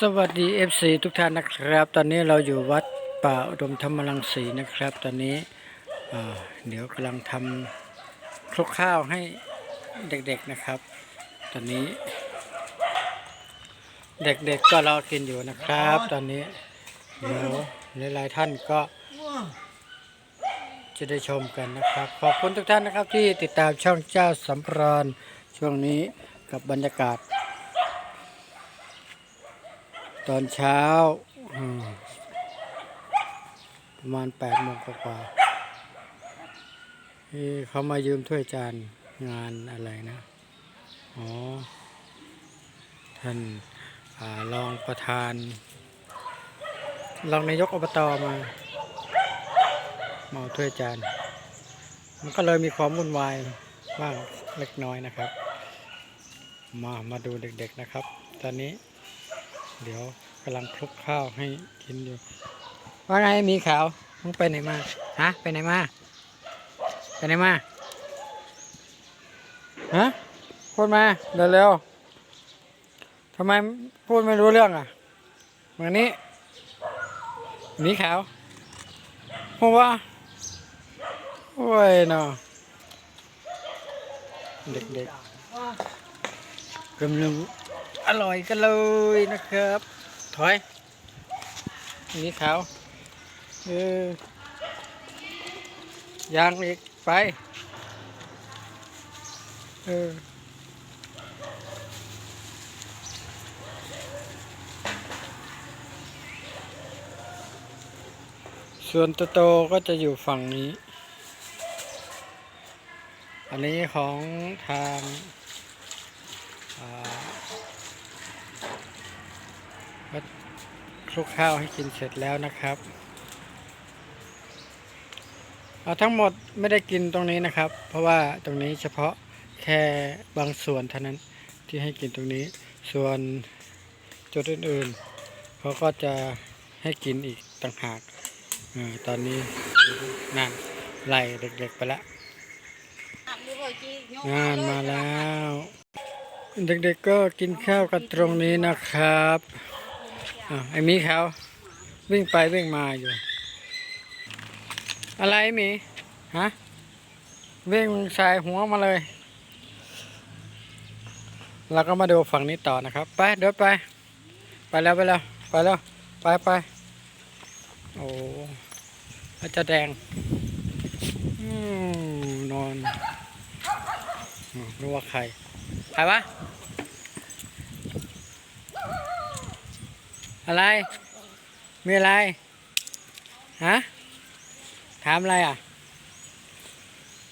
สวัสดี FC ทุกท่านนะครับ ตอนนี้เราอยู่วัดป่าอุดมธรรมรังสีนะครับ ตอนนี้เดี๋ยวกำลังทำคลุกข้าวให้เด็กๆนะครับ ตอนนี้ เด็กๆก็รอกินอยู่นะครับ ตอนนี้เดี๋ยวหลายๆท่านก็จะได้ชมกันนะครับ ขอบคุณทุกท่านนะครับที่ติดตามช่องเจ้าสำราญช่วงนี้กับบรรยากาศ ตอนเช้าประมาณแปดโมงกว่าๆนี่เขามายืมถ้วยจานงานอะไรนะ อ๋อ ท่านอารองประธานรองนายกอบตมามาเอาถ้วยจาน มันก็เลยมีความวุ่นวายบ้างเล็กน้อยนะครับ มามาดูเด็กๆนะครับ ตอนนี้ เดี๋ยวกำลังคลุกข้าวให้กินอยู่ ว่าไงมีขาวมึงไปไหนมาฮะไปไหนมาไปไหนมาฮะพูดมาเร็วๆทำไมพูดไม่รู้เรื่องอะมานี้มีขาวพูดว่าโอ้ยเนาะเด็กๆกำลัง อร่อยกันเลยนะครับ ถอยนนี้ขาวเออยางอีก ไป เออส่วนโตก็จะอยู่ฝั่งนี้ อันนี้ของทาง คลุกข้าวให้กินเสร็จแล้วนะครับเอาทั้งหมดไม่ได้กินตรงนี้นะครับ เพราะว่าตรงนี้เฉพาะแค่บางส่วนเท่านั้นที่ให้กินตรงนี้ ส่วนจุดอื่นๆเขาก็จะให้กินอีกต่างหากอตอนนี้นั่นไล่เด็กๆไปแล้วงานมาแล้ว เด็กๆก็กินข้าวกันตรงนี้นะครับ อะไอ้มีเขาวิ่งไปวิ่งมาอยู่ อะไรมีฮะวิ่งสายหัวมาเลย เราก็มาดูฝั่งนี้ต่อนะครับ ไปเดินไป ไปแล้วไปแล้ว ไปแล้ว ไปไปโอ้อาจจะแดงอืมนอนรู้ว่าใคร ใครวะ อะไร มีอะไร ฮะ ถามอะไรอะ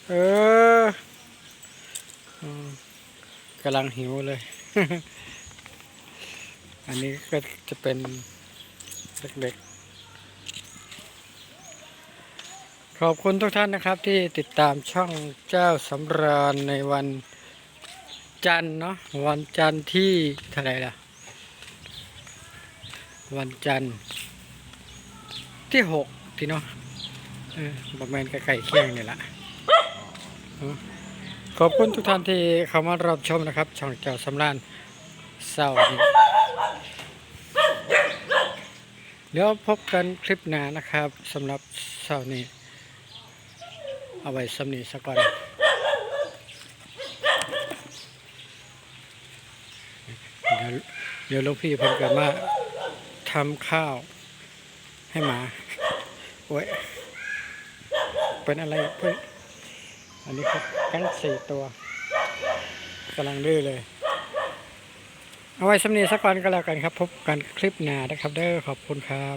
เออกำลังหิวเลย อันนี้ก็จะเป็นเด็กๆ ขอบคุณทุกท่านนะครับ ที่ติดตามช่องเจ้าสำราญในวันจันทร์เนาะวันจันทร์ที่เท่าไหร่ล่ะ วันจันทร์ที่หกที่นาะเออประมาณใกล้ๆเคียงนี่แหละขอบคุณทุกท่านที่เข้ามารับชมนะครับ ช่องเจ้าสำรานเศร้าเดี๋ยวพบกันคลิปหน้านะครับสำหรับเศร้านี้ เอาไว้สำนีสักก่อนเดี๋ยวเดี๋ยวหลวงพี่เพิ่นกันมา ทำข้าวให้หมาโอ้ยเป็นอะไรเพื่อนอันนี้ครับกั้งสี่ตัวกำลังดื้อเลย เอาไว้สำเนียงสักวันก็แล้วกันครับ พบกันคลิปหน้านะครับ เด้อขอบคุณครับ